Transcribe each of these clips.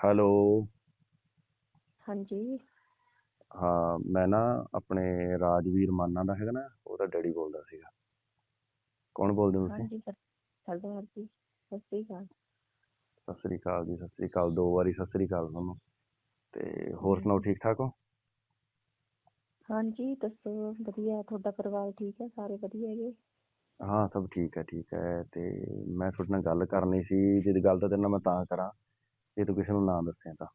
Hello. ਹਾਂਜੀ। ਹਾਂ ਮੈਂ ਨਾ ਆਪਣੇ ਰਾਜਵੀਰ ਮਾਨਾ ਦਾ ਹੈਗਾ ਨਾ ਉਹਦਾ ਡੈਡੀ ਬੋਲਦਾ ਸੀਗਾ। ਕੌਣ ਬੋਲਦੇ ਹੋ ਤੁਸੀਂ? ਹਾਂਜੀ ਸਰ ਸਤਿ ਸ਼੍ਰੀ ਅਕਾਲ। ਸਤਿ ਸ੍ਰੀ ਅਕਾਲ ਜੀ ਸਤਿ ਸ੍ਰੀ ਅਕਾਲ ਦੋ ਵਾਰੀ ਸਤਿ ਸ੍ਰੀ ਅਕਾਲ ਤੁਹਾਨੂੰ। ਤੇ ਹੋਰ ਸੁਣਾਓ ਠੀਕ ਠਾਕ ਹੋ? ਹਾਂਜੀ ਦੱਸੋ ਵਧੀਆ ਤੁਹਾਡਾ ਪਰਿਵਾਰ ਠੀਕ ਹੈ? ਸਾਰੇ ਵਧੀਆ ਹੈਗੇ? ਹਾਂ ਸਭ ਠੀਕ ਹੈ ਠੀਕ ਹੈ। ਤੇ ਮੈਂ ਤੁਹਾਡੇ ਨਾਲ ਗੱਲ ਕਰਨੀ ਸੀ ਜਿਹਦੀ ਗੱਲ ਤਾਂ ਤੇਰੇ ਨਾਲ ਮੈਂ ਤਾਂ ਕਰਾਂ। ਜੇ ਤੂੰ ਕਿਸੇ ਨੂੰ ਨਾ ਦੱਸਿਆ ਤਾਂ।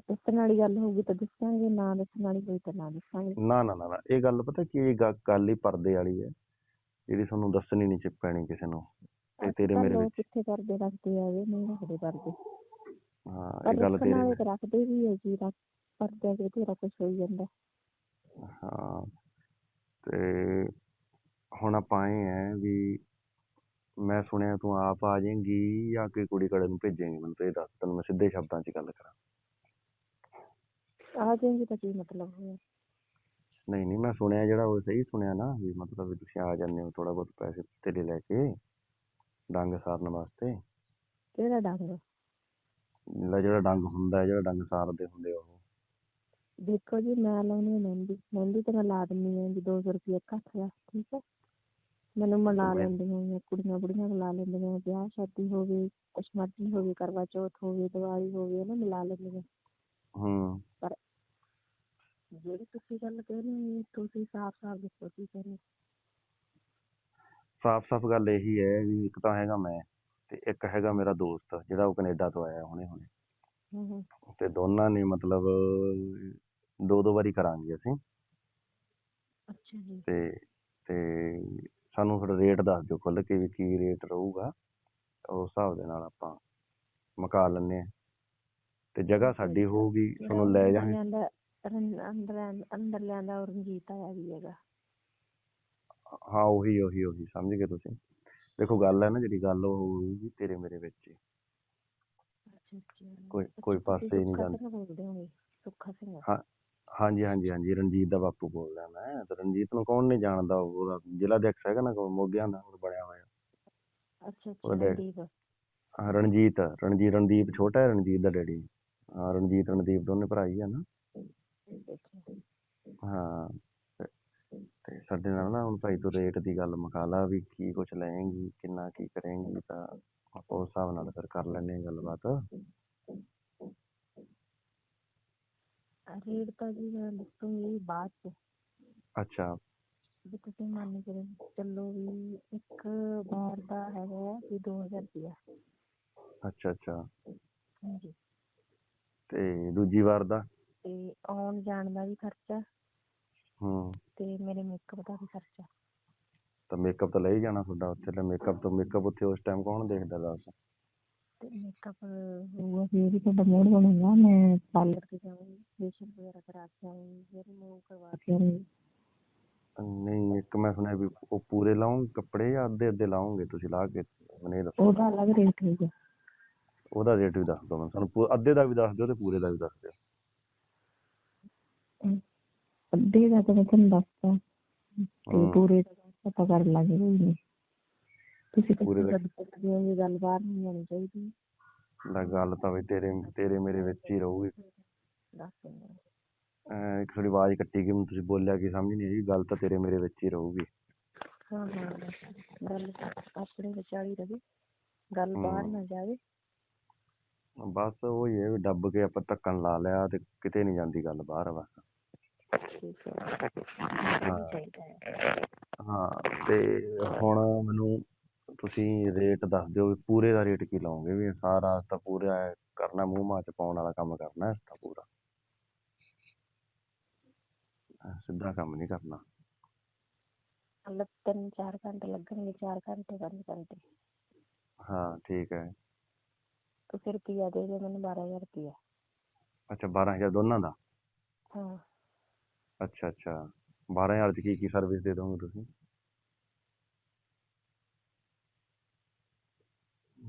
ਦੱਸਣ ਵਾਲੀ ਗੱਲ ਹੋਊਗੀ ਤਾਂ ਦੱਸਾਂਗੇ ਨਾ ਦੱਸਣ ਵਾਲੀ ਹੋਈ ਤਾਂ ਨਾ ਦੱਸਾਂਗੇ। ਨਾ ਨਾ ਨਾ ਨਾ, ਇਹ ਗੱਲ ਪਤਾ ਕੀ ਇਹ ਗ- ਗੱਲ ਹੀ ਪਰਦੇ ਵਾਲੀ ਹੈ ਜਿਹੜੀ ਤੁਹਾਨੂੰ ਦੱਸਣੀ ਨਹੀਂ ਚ ਪੈਣੀ ਕਿਸੇ ਨੂੰ। ਇਹ ਤੇਰੇ ਮੇਰੇ ਵਿੱਚ। ਕਿੱਥੇ ਕਰਦੇ ਰੱਖਦੇ ਹੈਗੇ ਨਹੀਂ ਰੱਖਦੇ ਕਰਦੇ ਹਾਂ ਪਰ ਇਹ ਗੱਲ ਰੱਖਣ ਤੇਰੇ ਵਾਲੇ ਤਾਂ ਰੱਖਦੇ ਵੀ ਹੈ ਜੀ ਰੱਖ ਪਰਦਿਆਂ ਚ ਬਥੇਰਾ ਕੁਛ ਹੋਈ ਜਾਂਦਾ। ਹਾਂ ਤੇ ਹੁਣ ਆਪਾਂ ਇਹ ਹੈ ਵੀ ਮੈਂ ਸੁਣਿਆ ਤੂੰ ਆਪ ਆ ਜਾਏਂਗੀ ਜਾਂ ਕਿ ਕੁੜੀ ਕੜੇ ਨੂੰ ਭੇਜੇਂਗੀ? ਮੈਨੂੰ ਤੇ ਇਹ ਦੱਸ ਤੈਨੂੰ ਮੈਂ ਸਿੱਧੇ ਸ਼ਬਦਾਂ 'ਚ ਗੱਲ ਕਰਾਂ। ਆ ਜਾਏਗੀ ਤਾਂ ਕੀ ਮਤਲਬ ਹੋਇਆ? ਨਹੀਂ ਨਹੀਂ ਮੈਂ ਸੁਣਿਆ ਜਿਹੜਾ ਉਹ ਸਹੀ ਸੁਣਿਆ ਨਾ ਵੀ ਮਤਲਬ ਵੀ ਤੁਸੀਂ ਆ ਜਾਂਦੇ ਹੋ ਥੋੜਾ ਬਹੁਤ ਪੈਸੇ ਤੇਰੇ ਲੈ ਕੇ ਡੰਗ ਸਾਰਨ ਵਾਸਤੇ। ਕਿਹੜਾ ਡੰਗ? ਲੈ ਜਿਹੜਾ ਡੰਗ ਹੁੰਦਾ ਹੈ, ਜਿਹੜਾ ਡੰਗ ਸਾਰਦੇ ਹੁੰਦੇ ਆ ਉਹ। ਦੇਖੋ ਜੀ ਮੈਂ ਲਾਉਣੀ ਹੈ ਮਹਿੰਦੀ। ਮਹਿੰਦੀ ਤਾਂ ਮੈਂ ਲਾ ਦਿੰਦੀ ਹਾਂ ਜੀ 200 ਰੁਪਏ ਹੱਥ ਦਾ ਠੀਕ ਹੈ ਮੈਨੂੰ ਮਿਲਾ ਮੈਂ- ਲੈਂਦੀਆਂ ਨੇ ਕੁੜੀਆਂ ਬੁੜੀਆਂ ਮਿਲਾ ਲੈਂਦੀਆਂ ਨੇ ਵਿਆਹ ਸ਼ਾਦੀ ਹੋਵੇ ਕੁਛ ਮਰਜ਼ੀ ਹੋਵੇ ਕਰਵਾ ਚੌਥ ਹੋਵੇ ਦੀਵਾਲੀ ਹੋਵੇ ਨਾ ਮਿਲਾ ਲੈਂਦੀਆਂ। ਹੂੰ। ਜਿਹੜੀ ਤੁਸੀਂ ਗੱਲ ਕਹਿਣੀ ਤੁਸੀਂ ਸਾਫ਼ ਸਾਫ਼ ਦੱਸੋ ਕੀ ਕਹਿਣੀ ਸਾਫ਼ ਸਾਫ਼ ਗੱਲ ਇਹੀ ਹੈ ਵੀ ਇੱਕ ਤਾਂ ਹੈਗਾ ਮੈਂ ਤੇ ਇੱਕ ਹੈਗਾ ਮੇਰਾ ਦੋਸਤ ਜਿਹੜਾ ਉਹ ਕੈਨੇਡਾ ਤੋਂ ਆਇਆ ਹੁਣੇ ਹੁਣੇ ਹੂੰ ਹੂੰ। ਤੇ ਦੋਨਾਂ ਨੇ ਮਤਲਬ ਦੋ ਦੋ ਵਾਰੀ ਕਰਾਂਗੇ ਅਸੀਂ। ਅੱਛਾ ਜੀ। ਤੇ ਤੇ ਸਾਨੂੰ ਥੋੜਾ ਰੇਟ ਦੱਸ ਦਿਓ ਖੁੱਲ ਕੇ ਵੀ ਕੀ ਰੇਟ ਰਹੂਗਾ। ਉਸ ਹਿਸਾਬ ਦੇ ਨਾਲ ਆਪਾਂ ਮੁਕਾ ਲੈਂਦੇ ਹਾਂ। ਤੇ ਜਗ੍ਹਾ ਸਾਡੀ ਹੋਊਗੀ ਤੁਹਾਨੂੰ ਲੈ ਜਾਵਾਂਗੇ। ਲਿਆਂਦਾ ਰਨ- ਅੰਦਰ ਅੰਦਰ ਲਿਆਂਦਾ ਉਹ ਰਣਜੀਤ ਆਇਆ ਵੀ ਹੈਗਾ। ਹਾਂ ਉਹੀ ਉਹੀ ਉਹੀ ਸਮਝ ਗਏ ਤੁਸੀਂ? ਦੇਖੋ ਗੱਲ ਹੈ ਨਾ ਜਿਹੜੀ ਗੱਲ ਉਹ ਹੋਊਗੀ ਤੇਰੇ ਮੇਰੇ ਵਿੱਚ ਹੀ। ਅੱਛਾ ਅੱਛਾ। ਕੋਈ ਕੋਈ ਪਾਸੇ ਨਹੀਂ ਸੁੱਖਾ ਜਾਂਦਾ। ਸਿੰਘ ਬੋਲਦੇ ਹੋਗੇ ਸੁੱਖਾ ਸਿੰਘ। ਹਾਂ। ਹਾਂਜੀ ਹਾਂਜੀ ਹਾਂਜੀ ਰਣਜੀਤ ਦਾ ਬਾਪੂ ਬੋਲਦਾ ਮੈਂ ਤੇ ਰਣਜੀਤ ਨੂੰ ਕੌਣ ਨਹੀਂ ਜਾਣਦਾ ਉਹਦਾ ਜ਼ਿਲ੍ਹਾ ਅਧਿਕਸ਼ ਹੈਗਾ ਨਾ ਮੋਗਿਆਂ ਦਾ ਉਹ ਬਣਿਆ ਹੋਇਆ। ਅੱਛਾ ਅੱਛਾ ਉਹਦਾ ਰਣਦੀਪ ਹਾਂ, ਰਣਜੀਤ ਰਣਜੀਤ ਰਣਦੀਪ ਛੋਟਾ ਹੈ ਰਣਜੀਤ ਦਾ ਡੈਡੀ। ਹਾਂ ਰਣਜੀਤ ਰਣਦੀਪ ਦੋਨੇ ਭਰਾ ਹੀ ਆ ਨਾ। ਹਾਂ ਤੇ- ਤੇ ਸਾਡੇ ਨਾਲ ਨਾ ਹੁਣ ਭਾਈ ਤੂੰ ਰੇਟ ਦੀ ਗੱਲ ਮੁਕਾ ਲਾ ਵੀ ਕੀ ਕੁਛ ਲਏਂਗੀ ਕਿੰਨਾ ਕੀ ਕਰੇਂਗੀ ਤਾਂ ਆਪਾਂ ਉਸ ਹਿਸਾਬ ਨਾਲ ਫਿਰ ਕਰ ਲੈਂਦੇ ਹਾਂ ਗੱਲਬਾਤ। ਰੇਟ ਤਾਂ ਜੀ ਮੈਂ ਦੱਸੂਗੀ ਬਾਅਦ ਚ। ਅੱਛਾ। ਵੀ ਤੁਸੀਂ ਮੰਨ ਕੇ ਚੱਲੋ ਵੀ ਇੱਕ ਬਾਰ ਦਾ ਹੈਗਾ ਹੈ ਵੀ 2000 ਰੁਪਇਆ। ਅੱਛਾ ਅੱਛਾ। ਹਾਂਜੀ। ਤੇ ਦੂਜੀ ਵਾਰ ਦਾ? ਤੇ ਆਉਣ ਜਾਣ ਦਾ ਵੀ ਖਰਚਾ। ਹੂੰ। ਤੇ ਮੇਰੇ ਮੇਕਅਪ ਦਾ ਵੀ ਖਰਚਾ। ਤਾਂ ਮੇਕਅਪ ਤਾਂ ਲੈ ਹੀ ਜਾਣਾ ਤੁਹਾਡਾ ਉੱਥੇ। ਤੇ ਮੇਕਅਪ ਤੋਂ ਮੇਕਅਪ ਉੱਥੇ ਉਸ ਟਾਈਮ ਕੌਣ ਦੇਖਦਾ ਦੱਸ? ਮੇਕਅਪ ਹੋਊਗਾ ਫਿਰ ਹੀ ਤੁਹਾਡਾ ਮੂਡ ਬਣੂਗਾ ਮੈਂ ਪਾਰਲਰ ਤੇ ਜਾਊਂਗੀ ਫੇਸ਼ੀਅਲ ਵਗੈਰਾ ਕਰਾ ਕੇ ਆਊਂਗੀ ਫਿਰ ਮੂਵ ਕਰਵਾ ਕੇ ਆਊਂਗੀ। ਨਹੀਂ ਇੱਕ ਮੈਂ ਸੁਣਿਆ ਵੀ ਉਹ ਪੂਰੇ ਲਾਉਂ ਕੱਪੜੇ ਜਾਂ ਅੱਧੇ ਅੱਧੇ ਲਾਉਂਗੇ ਤੁਸੀਂ ਲਾ ਕੇ ਮੈਨੂੰ ਇਹ ਦੱਸੋ। ਉਹਦਾ ਅਲੱਗ ਰੇਟ ਹੋਊਗਾ। ਉਹਦਾ ਰੇਟ ਵੀ ਦੱਸ ਦਿਓ ਮੈਨੂੰ ਸਾਨੂੰ ਪੂ- ਅੱਧੇ ਦਾ ਵੀ ਦੱਸ ਦਿਓ ਤੇ ਪੂਰੇ ਦਾ ਵੀ ਦੱਸ ਦਿਓ। ਅੱਧੇ ਦਾ ਤਾਂ ਮੈਂ ਤੁਹਾਨੂੰ ਦੱਸਤਾ। ਤੇ ਹਮ। ਪੂਰੇ ਦਾ ਤਾਂ ਪਤਾ ਕਰ ਲਾਂਗੇ ਕੋਈ ਨਹੀਂ ਤੁਸੀਂ ਪੂਰੇ ਕਿੱਥੇ ਦਾ- ਗੱਲ ਕਰਦੇ ਹੋ ਗੱਲ ਬਾਹਰ ਨਹੀਂ ਜਾਣੀ ਚਾਹੀਦੀ। ਲੈ ਗੱਲ ਤਾਂ ਵੀ ਤੇਰੇ ਤੇਰੇ ਮੇਰੇ ਵਿੱਚ ਹੀ ਰਹੂਗੀ। ਦੱਸ ਅਹ ਇੱਕ ਥੋੜੀ ਆਵਾਜ਼ ਕੱਟੀ ਗਈ ਮੈਨੂੰ ਤੁਸੀਂ ਬੋਲਿਆ ਕੀ ਸਮਝ ਨਹੀਂ ਆਈ ਗੱਲ ਤਾਂ ਤੇਰੇ ਮੇਰੇ ਵਿੱਚ ਹੀ ਰਹੂਗੀ। ਹਾਂ ਹਾਂ ਗੱਲ ਆਪਣੇ ਵਿਚਾਲੀ ਰਵੇ। ਗੱਲ ਬਾਹਰ ਹਮ। ਨਾ ਜਾਵੇ। ਬਸ ਉਹ ਹੀ ਹੈ ਵੀ ਦੱਬ ਕੇ ਆਪਾਂ ਧੱਕਣ ਲਾ ਲਿਆ ਤੇ ਕਿਤੇ ਨਹੀਂ ਜਾਂਦੀ ਗੱਲ ਬਾਹਰ ਬਸ। ਹਾਂ ਤੇ ਹੁਣ ਮੈਨੂੰ ਤੁਸੀਂ ਰੇਟ ਦੱਸ ਦਿਓ ਵੀ ਪੂਰੇ ਦਾ ਰੇਟ ਕੀ ਲਾਓਗੇ ਵੀ ਸਾਰਾ ਤਾਂ ਪੂਰਾ ਕਰਨਾ ਮੂੰਹ ਮਾਂ ਚ ਪਾਉਣ ਵਾਲਾ ਕੰਮ ਕਰਨਾ ਇਸ ਤਾਂ ਪੂਰਾ? ਸਿੱਧਾ ਕੰਮ ਨਹੀਂ ਕਰਨਾ। ਮਤਲਬ ਤਿੰਨ ਚਾਰ ਘੰਟੇ ਲੱਗਣਗੇ ਚਾਰ ਘੰਟੇ ਪੰਜ ਘੰਟੇ। ਹਾਂ ਠੀਕ ਹੈ ਤੁਸੀਂ ਰੁਪਈਆ ਦੇ ਦਿਓ ਮੈਨੂੰ 12000 ਰੁਪਈਆ। ਅੱਛਾ 12000 ਦੋਨਾਂ ਦਾ? ਹਾਂ। ਅੱਛਾ ਅੱਛਾ। 12000 ਚ ਕੀ ਕੀ ਸਰਵਿਸ ਦੇ ਦੋਗੇ ਤੁਸੀਂ?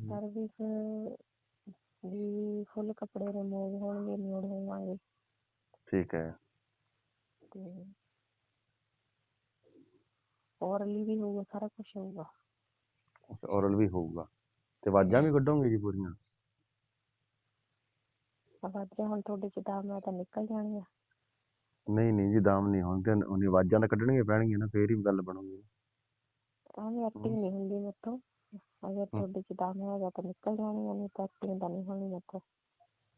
ਸਰਵਿਸ ਵੀ ਫੁੱਲ ਕੱਪੜੇ ਰਿਮੂਵ ਹੋਣਗੇ ਨਿਊਡ ਹੋਵਾਂਗੇ। ਠੀਕ ਹੈ। ਤੇ ਔਰਲੀ ਵੀ ਹੋਊਗਾ ਸਾਰਾ ਕੁਝ ਹੋਊਗਾ। ਔਰਲ ਵੀ ਹੋਊਗਾ। ਤੇ ਆਵਾਜ਼ਾਂ ਵੀ ਕੱਢੋਗੇ ਜੀ ਪੂਰੀਆਂ? ਆਵਾਜ਼ਾਂ ਹੁਣ ਤੁਹਾਡੇ ਚ ਦਾਮ ਤਾਂ ਨਿਕਲ ਜਾਣਗੀਆਂ ਨਹੀਂ ਨਹੀਂ ਜੀ ਦਾਮ ਨਹੀਂ ਹੋਣਗੇ। ਉਹਨੀ ਆਵਾਜ਼ਾਂ ਤਾਂ ਕੱਢਣੀਆਂ ਪੈਣਗੀਆਂ ਨਾ ਫੇਰ ਹੀ ਗੱਲ ਬਣੂਗੀ। ਐਵੇਂ ਐਕਟਿੰਗ ਨਹੀਂ ਹੁੰਦੀ ਮੈਥੋਂ ਅਗਰ ਤੁਹਾਡੇ ਚ ਦਾਮ ਹੈਗਾ ਤਾਂ ਨਿਕਲ ਜਾਣਗੀਆਂ ਨਹੀਂ ਤਾਂ ਐਕਟਿੰਗ ਤਾਂ ਨਹੀਂ ਹੋਣੀ ਮੈਥੋਂ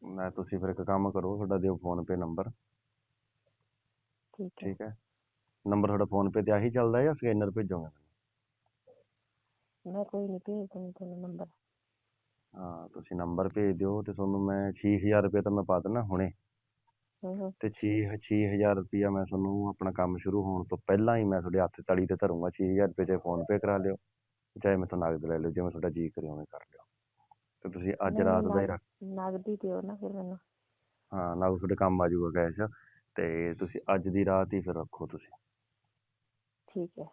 ਮੈਂ ਤੁਸੀਂ ਫਿਰ ਇੱਕ ਕੰਮ ਕਰੋ ਤੁਹਾਡਾ ਦਿਓ ਫੋਨ ਪੇ ਨੰਬਰ। ਠੀਕ ਹੈ। ਠੀਕ ਹੈ। ਨੰਬਰ ਤੁਹਾਡਾ ਫੋਨ ਪੇ ਤੇ ਆਹੀ ਚੱਲਦਾ ਜਾਂ ਸਕੈਨਰ ਭੇਜੋਗੇ ਮੈਂ ਕੋਈ ਨਹੀਂ ਭੇਜ ਦੂੰਗੀ ਤੁਹਾਨੂੰ ਨੰਬਰ। ਹਾਂ ਤੁਸੀਂ ਨੰਬਰ ਭੇਜ ਦਿਓ ਤੇ ਤੁਹਾਨੂੰ ਮੈਂ 6000 ਰੁਪਏ ਤਾਂ ਮੈਂ ਪਾ ਦਿੰਦਾ ਹੁਣੇ। ਹੂੰ ਹੂੰ। ਤੇ 6 6000 ਰੁਪਇਆ ਮੈਂ ਤੁਹਾਨੂੰ ਆਪਣਾ ਕੰਮ ਸ਼ੁਰੂ ਹੋਣ ਤੋਂ ਪਹਿਲਾਂ ਹੀ ਮੈਂ ਤੁਹਾਡੇ ਹੱਥ ਤਲੀ ਤੇ ਧਰੂੰਗਾ। 6000 ਰੁਪਏ ਚਾਹੇ ਫੋਨ ਪੇ ਕਰਾ ਲਿਓ। ਚਾਹੇ ਮੈਥੋਂ ਨਗਦ ਲੈ ਲਿਓ ਜਿਵੇਂ ਤੁਹਾਡਾ ਜੀ ਕਰੇ ਉਵੇਂ ਕਰ ਲਿਓ। ਤੇ ਤੁਸੀਂ ਅੱਜ ਨਹੀਂ, ਰਾਤ ਦਾ ਹੀ ਨਗ- ਰੱਖ ਨਗਦੀ ਦਿਓ ਨਾ ਫਿਰ ਮੈਨੂੰ। ਹਾਂ ਨਗਦ ਤੁਹਾਡੇ ਕੰਮ ਆ ਜਾਊਗਾ ਕੈਸ਼ ਤੇ ਤੁਸੀਂ ਅੱਜ ਦੀ ਰਾਤ ਹੀ ਫਿਰ ਰੱਖੋ ਤੁਸੀਂ। ਠੀਕ ਹੈ।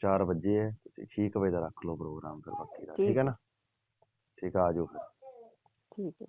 4 ਵਜੇ ਹੈ ਤੁਸੀਂ 6 ਕੁ ਵਜੇ ਦਾ ਰੱਖ ਲਓ ਪ੍ਰੋਗਰਾਮ ਫਿਰ ਬਾਕੀ ਦਾ ਠੀਕ ਠੀਕ ਹੈ। ਨਾ ਠੀਕ ਆ ਆ ਜਾਓ ਫਿਰ। ਠੀਕ ਹੈ।